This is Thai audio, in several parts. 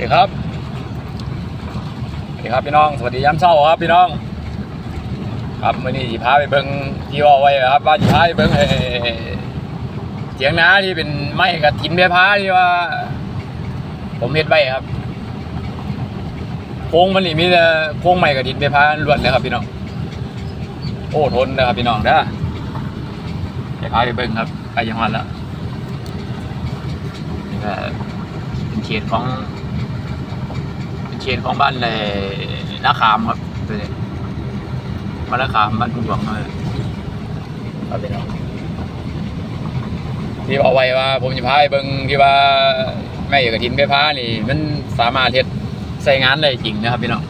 ดีครับสวัสดีครับพี่น้องสวัสดียามเช้าครับพี่น้อง ครับมื่อนี้สิพาไปเบิ่งที่ว่าไว้ครับว่าสิพาไปเบิ่งเสียงน้าที่เป็นไม้กระถินแม่พาที่ว่า ผมเฮ็ดไว้ครับโค้งมันนี่มีแต่โค้งไม้กระถินแม่พาล้วนเลยครับพี่น้องโอ้ทนนะครับพี่น้องเด้อเดี๋ยวพาไปเบิ่งครับไปยังวัดแล้วนี่ก็เป็นเขตของ เป็นของบ้านเลยนาคามครับตัวนี้บ้านนาคามบ้านทุ่งหลวงเลยครับพี่น้องที่บอกไว้ว่า ผมจะพาไปเบิ่งที่ว่าแม่เอกทินไปพานี่ มันสามารถเฮ็ดใส่งานได้จริงนะครับพี่น้อง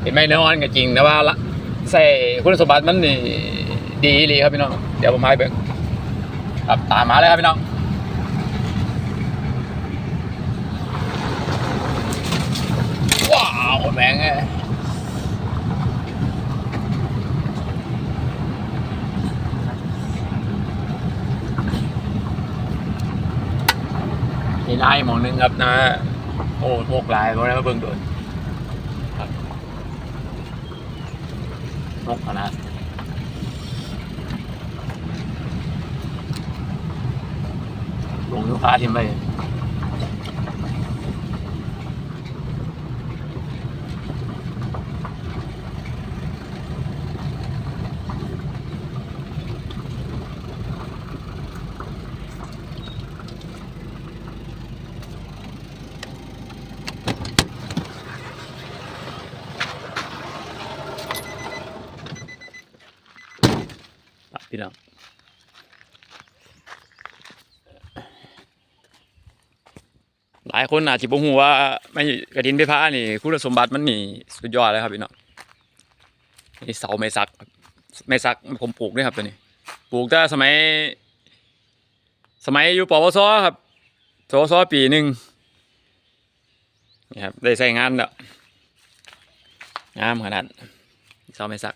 เป็นไหมเนื้ออ่อนก็จริงแต่ว่าละใส่คุณสมบัติมันนี่ดีเลยครับพี่น้องเดี๋ยวผมพาไปเบิ่งครับตามมาเลยครับพี่น้อง ว้าวแม่งเอ้ยมีลายหมองนึงครับนะ โอ้โมกลายก็ได้มาเบิ่งโดนครับนกนาดลงลูกค้าทิมไป ลายคนอาจจะบ่ฮู้ว่าไม่กระถินไปพานี่คุณสมบัติมันนี่สุดยอดเลยครับพี่น้องนี่เสาไม้สักไม้สักผมปลูกด้วยครับตัวนี้ ปลูกตั้งแต่สมัย สมัยอยู่ปวสครับปวสปีหนึ่งนี่ครับได้ใช้งานแล้วงามขนาดเสาไม้สัก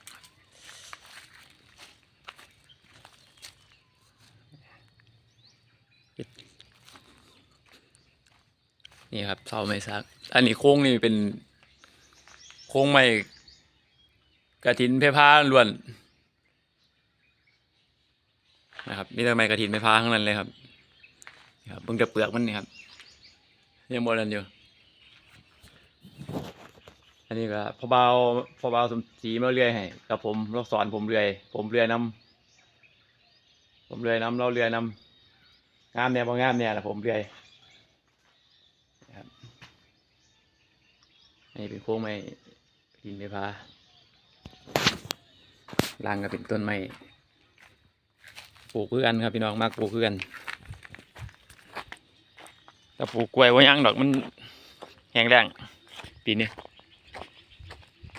นี่ครับเสาไม้สัก อันนี้โค้งนี่เป็น โค้งไม้กระถินเพพาล้วนนะครับมีแต่ไม้กระถินเพพาทั้งนั้นเลยครับนี่ครับเบิ่งแต่เปลือกมันนี่ครับ ยังบนนั้นอยู่ อันนี้ก็พอเบาพอเบาสมศรีมาเรื่อยให้กับผมเราสอนผมเรื่อย ผมเรื่อยนำผมเรื่อยนำเราเรื่อยนำงามเนี่ยพองามเนี่ยแหละผมเรื่อย นะครับ นี่เป็นโค้งไม้หินไม้พาล่างก็เป็นต้นไม้ปลูกเพื่อกันครับพี่น้องมากปลูกเพื่อกันแต่ปลูกกล้วยว่ายังดอกมันแห้งแรงปีนี้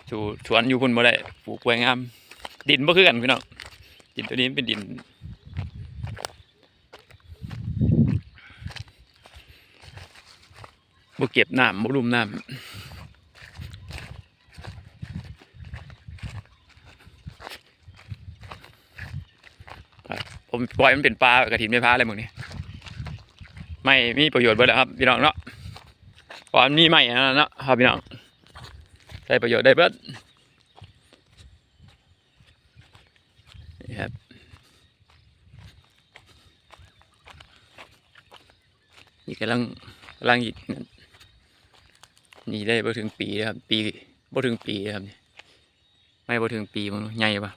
ชูสวนอยู่พุ่นบ่ได้ปลูกกล้วยงาม ดินบ่คือกันพี่น้องดินตัวนี้เป็นดิน บ่เก็บน้ำบ่รุมน้ำครับผม ปล่อยมันเป็นปลากระถินไม่พาอะไรมึงนี่ไม่มีประโยชน์เบิดแล้วครับพี่น้องเนาะก่อนมีใหม่นะเนาะครับพี่น้องใช้ประโยชน์ได้เบิดนี่ครับนี่กำลังกำลังหยิบนี่ได้บ่ถึงปีเลยครับ ปีบ่ถึงปีเลยครับนี่ไม่บ่ถึงปีมันใหญ่ปะ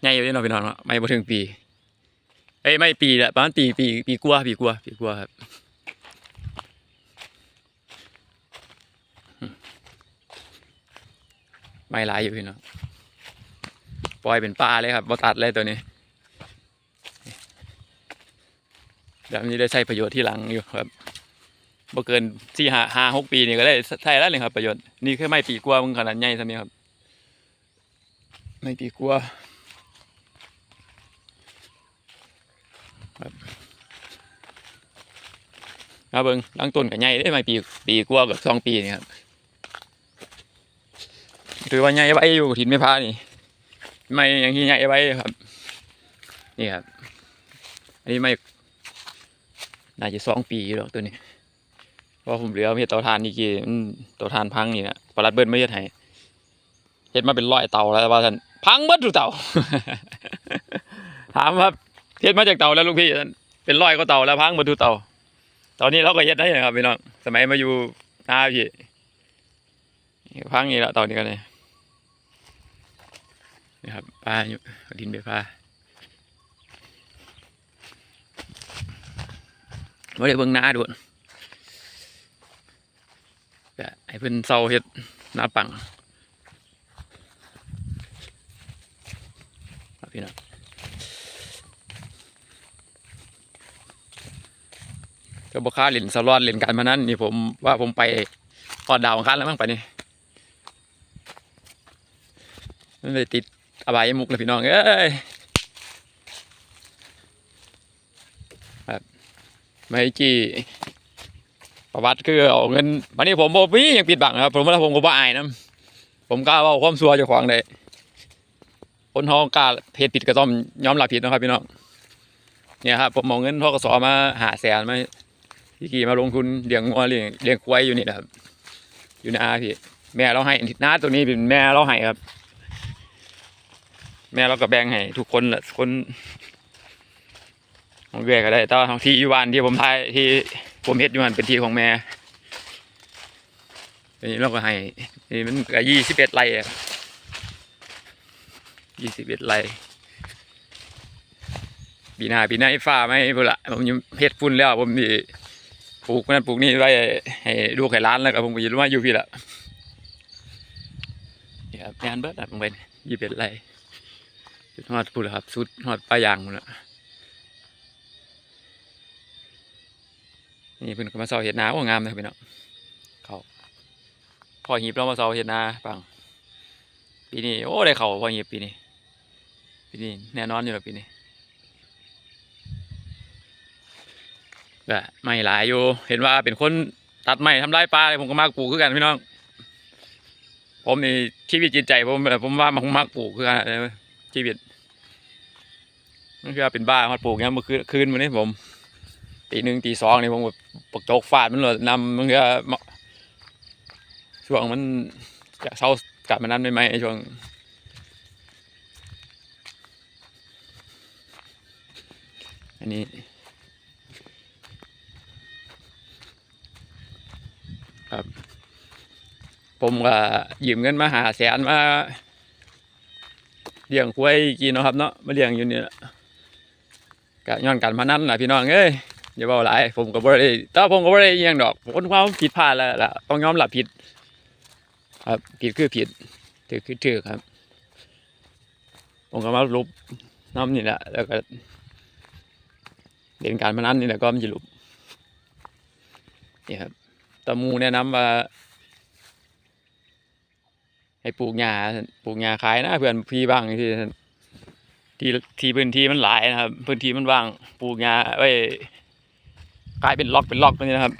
ใหญ่อยู่ที่นอนพี่น้องเนาะไม่บ่ถึงปี อ้ยไม่ปีละประมาณปีปีปีกว่าปีกว่าปีกว่าครับไม่หลายอยู่พี่น้องปล่อยเป็นปลาเลยครับบ่ตัดเลยตัวนี้เดี๋ยวมันจะได้ใช้ประโยชน์ที่หลังอยู่ครับบ่เกินสี่ห้าห้าหกปีนี่ก็ได้ใช้แล้วเลยครับประโยชน์นี่คือไม่ปีกว่ามึงขนาดใหญ่ซะนี่ครับ ไม่ปีกัวาครับ มาเบิงลังต้นกับใหญ่ได้ไหมปีปีกว่ากับสองปีนี่ครับถือว่าใหญ่ไว้อยู่ถิ่นไม่พานี่ ไม่อย่างที่ใหญ่ไว้ครับ นี่ครับ อันนี้ไม่น่าจะสองปีหรอกตัวนี้เพราะผมเหลือเฮ็ดเตาถ่านอีกกี่เตาถ่านพังนี่นะปลัดเบิ้ลไม่เฮ็ดให้เฮ็ดมาเป็นร้อยเตาแล้วว่าท่านพังเบิดทุกเตาถามครับเฮ็ดมาจากเตาแล้วลูกพี่เป็นร้อยก็เตาแล้วพังเบิดทุกเตา ตอนนี้เราก็เฮ็ดได้นะครับพี่น้องสมัยมาอยู่นาพี่พังนี่ละตอนนี้ก็เลยนี่ครับปลาอยู่าดินไปปลาไม่ได้เบิ่งนาดูก็ให้เพิ่นเซาเฮ็ดนาปังพี่น้อง ก็บ่ค่าเล่นสลอตเล่นการพนันนี่ผมว่าผมไปพอดดาวอังคาแล้วมั้งไปนี่มันเลยติดอบายมุกเลยพี่น้องเอ้ยครับไม่กี่ประวัติคือเอาเงินวันนี้ผมบ่มีหยังปิดบังครับ ผมว่าผมก็บ่อายนะผมกล้าเว่าความซัวเจ้าของได้คนท้องกล้าเพศผิดก็ต้องยอมรับผิดนะครับพี่น้องเนี่ยครับผมเอาเงินทกสมาหาแสนมา พี่กี่มาลงทุนเลี้ยงงัวเลี้ยงเลี้ยงควายอยู่นี่แหละครับ อยู่นาพี่แม่เราให้นาตัวนี้เป็นแม่เราให้ครับ แม่เราก็แบ่งให้ทุกคนละคนของเวียก็ได้แต่ของที่อยู่บ้านที่ผมทายที่ผมเฮ็ดอยู่มันเป็นที่ของแม่อันนี้เราก็ให้นี่มันก็ยี่สิบเอ็ดไร่อะยี่สิบเอ็ดไร่ปีหน้าปีหน้าไอ้ฟ้าไม่พุ่นละผมยังเฮ็ดฝุ่นแล้วผมนี่ ปลูกนั่นปลูกนี่ไว้ให้ลูกให้ร้านแล้วก็ผมก็อยืนว่าอยู่พี่ละนี่ครับงานเบิดอะผมเป็นยี่สิบเอ็ดไร่สุดฮอดพูดเลยครับสุดฮอดปลายางหมดละนี่เพิ่นก็มาเซาเห็ดนาโอ้งามเลยพี่น้องเขาพอหีบเรามาเซาเห็ดนาปังปีนี้โอ้ได้เขาพอหีบปีนี้ปีนี้แน่นอนอยู่แล้วปีนี้ ก็ไม่หลายอยู่ เห็นว่าเป็นคนตัดไม้ทำลายป่าเลยผมก็มากปลูกคือกันพี่น้อง ผมนี่ชีวิตจิตใจผมผมว่ามันมากปลูกคือกันชีวิตมันคือเป็นบ้าฮอดปลูกเงี้ยเมื่อคืนคืนวันนี้ผมตีหนึ่งตีสองนี่ผมแบบปกโจกฟาดมันเลยนำมันก็ช่วงมันจะเศร้ากลับมานั้นไม่ไหมช่วงอันนี้ครับ ผมก็ยืมเงินมาหาแสนมาเลี้ยงควายกินเนาะครับเนาะมาเลี้ยงอยู่นี่ละกะย้อนกันพนันแหละพี่น้องเอ้ยอย่าเบาหลายผมก็บ่ได้แต่ผมก็บ่ได้ยังดอกผมความผิดพลาดแล้วล่ะต้องยอมรับผิด ครับผิดคือผิดถือคือถือครับ ผมก็มาลุบน้ำนี่แหละแล้วก็เล่นการพนันนี่แหละก็มันจะลุบนี่ครับตะมูแนะนำว่า ให้ปลูกหญ้าปลูกหญ้าขายนะเพื่อนพี่บ้างที่ที่ที่พื้นที่มันหลายนะครับ พื้นที่มันว่างปลูกหญ้าไว้กลายเป็นล็อกเป็นล็อกนี่นะครับ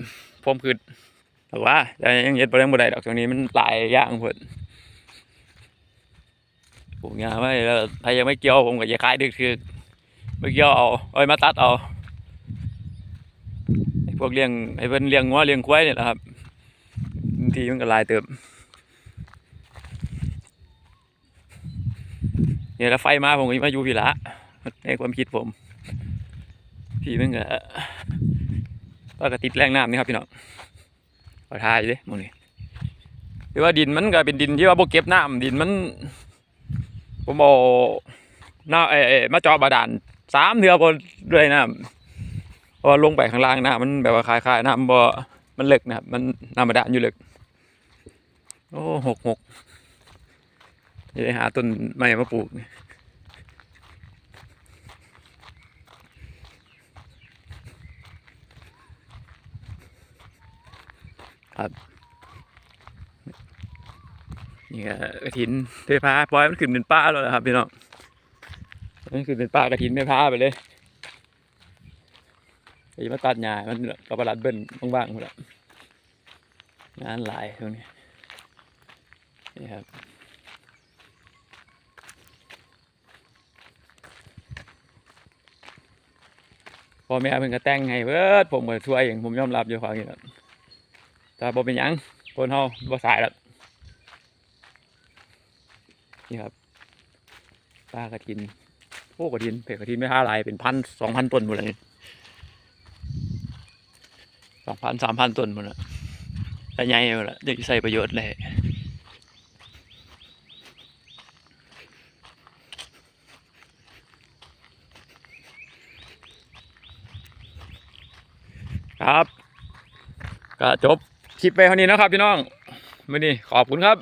ผมคือแต่ว่าแต่ยังเย็ดไปยังบ่ได้ดอกตรงนี้มันหลายอย่างเพิ่นปลูกหญ้าไว้แล้วถ้ายังไม่เกี่ยวผมก็จะขายดึกคือไม่เกี่ยวเอาเอาไว้มาตัดเอาพวกเลี้ยงไอ้เพิ่นเลี้ยงงัวเลี้ยงควายนี่แหละครับบางทีมันก็ลายเติบ เนี่ยแล้วไฟมาผมก็มาอยู่พี่ละในความคิดผม พี่มันก็ว่าก็ติดแรงน้ำนี่ครับพี่น้องขอทายเลยมองนี่คือว่าดินมันก็เป็นดินที่ว่าโบเก็บน้ำดินมันผมเอาหน้าเออมาจอบาดาลสามเทือบนด้วยน้ำเพราะลงไปข้างล่างน้ำมันแบบว่าคล้ายน้ำบ่มันเลึกนะครับมันน้ำบาดาลอยู่เลึกโอ้หกหก จะได้หาต้นไม้มาปลูกนี่ครับนี่ก็กระถินไฟฟ้าปล่อยมันขึ้นเป็นป้าแล้วนะครับพี่น้องมันขึ้นเป็นป้ากระถินไฟฟ้าไปเลยไปมาตัดหญ้ามันกับประหลัดเบิ้ลบ้างๆหมดละงานหลายตรงนี้นี่ครับ พ่อแม่เพิ่นก็แต่งให้เบิดผมก็ช่วยอย่างผมยอมรับอยู่ความนี้แหละแต่บ่เป็นหยังคนเฮาบ่สายแล้วนี่ครับปลากระทินโอ้กระทินเพกกระทินไม่ห้าลายเป็นพันสองพันต้นหมดเลยสองพันสามพันต้นหมดละแต่ใหญ่หมดละจะใส่ประโยชน์เลย ครับ ก็จบคลิปไปเท่านี้นะครับพี่น้องมื่อนี้ขอบคุณครับ